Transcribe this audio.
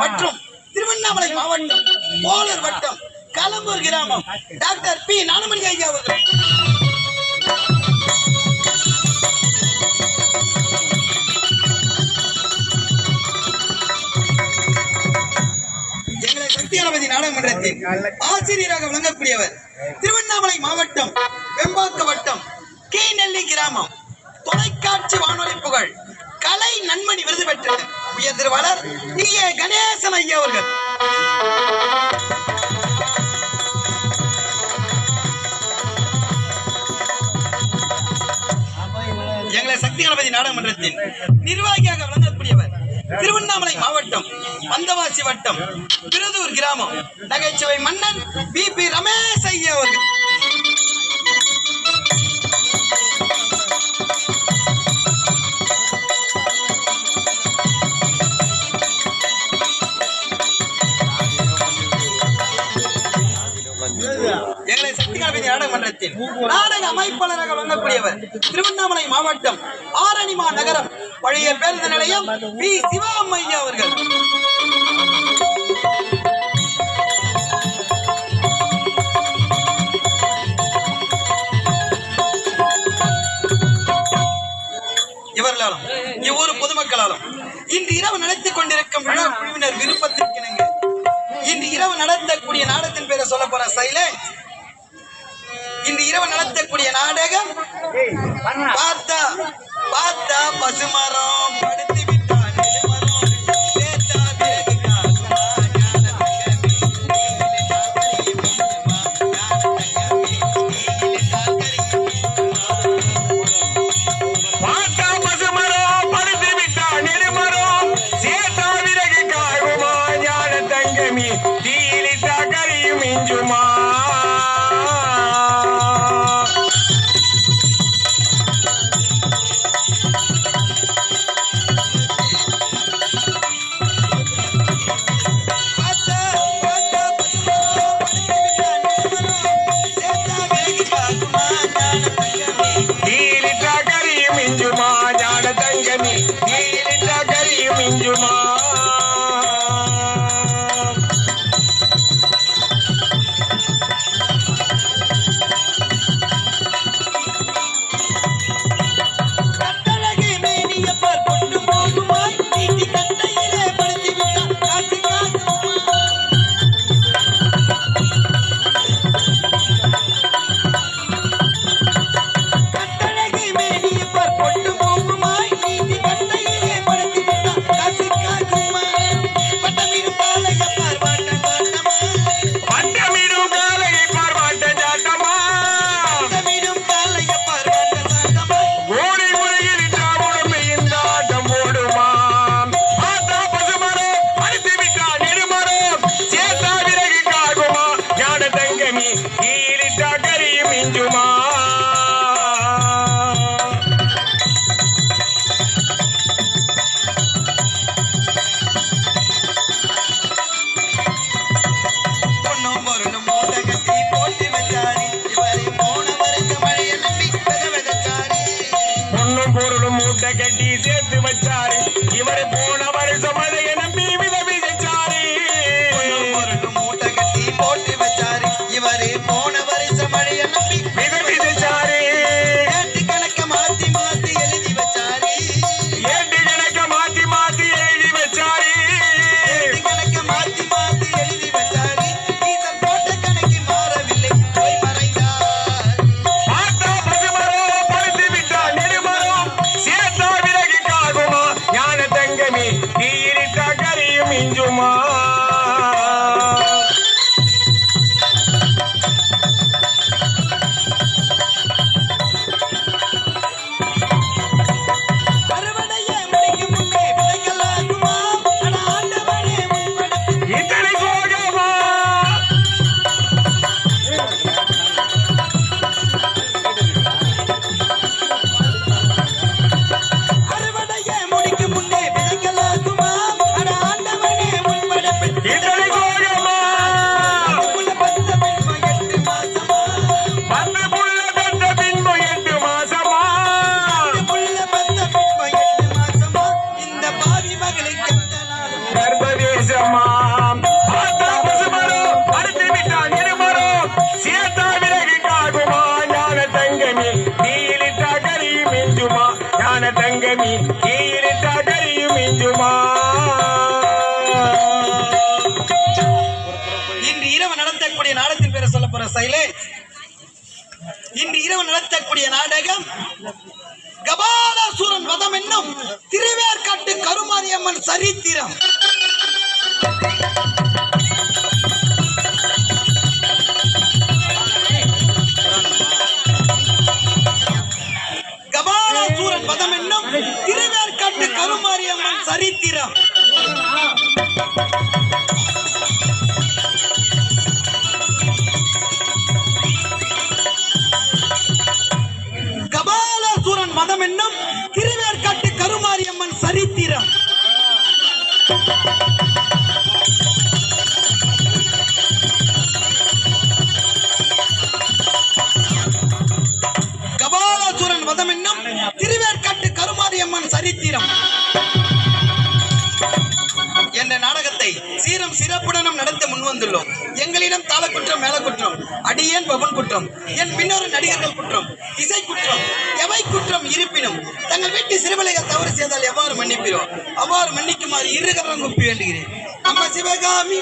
மற்றும் திருவண்ணாமலை மாவட்டம் போலர் வட்டம் கலம்பூர் கிராமம். Doctor B. நானுமணி ஐயா அவர்கள். எங்களை சக்தி நாடகமன்றத்தின் ஆசிரியராக விளங்கக்கூடியவர் திருவண்ணாமலை மாவட்டம் வெம்பாக்க வட்டம் கே நெல்லி கிராமம். தொலைக்காட்சி வானொலி புகழ். கலை நன்மணி விருது பெற்ற உயர்திருவாளர் டி. ஏ. கணேசன் ஐயா அவர்கள். எங்களை சக்தி கணபதி நாடகமன்றத்தின் நிர்வாகியாக விளங்கக்கூடியவர் திருவண்ணாமலை மாவட்டம் வந்தவாசி வட்டம். திருதூர் கிராமம். நகைச்சுவை மன்னன் நாடக நாடக அமைப்பாளராக வழங்கக்கூடியவர் திருவண்ணாமலை மாவட்டம் ஆரணிமா நகரம். பழைய பேருந்து நிலையம் பி சிவாமையா அவர்கள். இவர்களாலும் இவ்வூர் பொதுமக்களாலும் இன்று இரவு நடத்திக் கொண்டிருக்கும் விழா குழுவினர் விருப்பத்திற்கிணங்க இன்று இரவு நடத்தக்கூடிய நாடகத்தின் பேரை சொல்ல போற சைலண்ட் இன்று இரவு நடத்தக்கூடிய நாடகம் மூட்டை கட்டி சேர்த்து வச்சாரு. இவர் போன வருஷம் இன்று இரவு நடத்தக்கூடிய நாடகத்தின் பேரை சொல்ல போற சைலே. இன்று இரவு நடத்தக்கூடிய நாடகம் கபாலாசூரன் வதம் என்னும் திருவேற்காட்டு கருமாரியம்மன் சரித்திரம். சரித்திரம் கபாலாசூரன் மதம் என்னும் திருவேற்காட்டு கருமாரியம்மன் சரித்திரம். கபாலாசூரன் மதம் என்னும் எங்களிடம் தாள குற்றம் மேல குற்றம் அடியேன் பவன் குற்றம் என் பின்னொரு நடிகர்கள் குற்றம் இசை குற்றம் எவை குற்றம் இருப்பினும் தங்கள் வீட்டு சிறுபிள்ளைகள் தவறு செய்தால் எவ்வாறு மன்னிப்பிறோம் அவ்வாறு மன்னிக்குமாறு இருகரம் குப்பி வேண்டுகிறேன். நம்ம சிவகாமி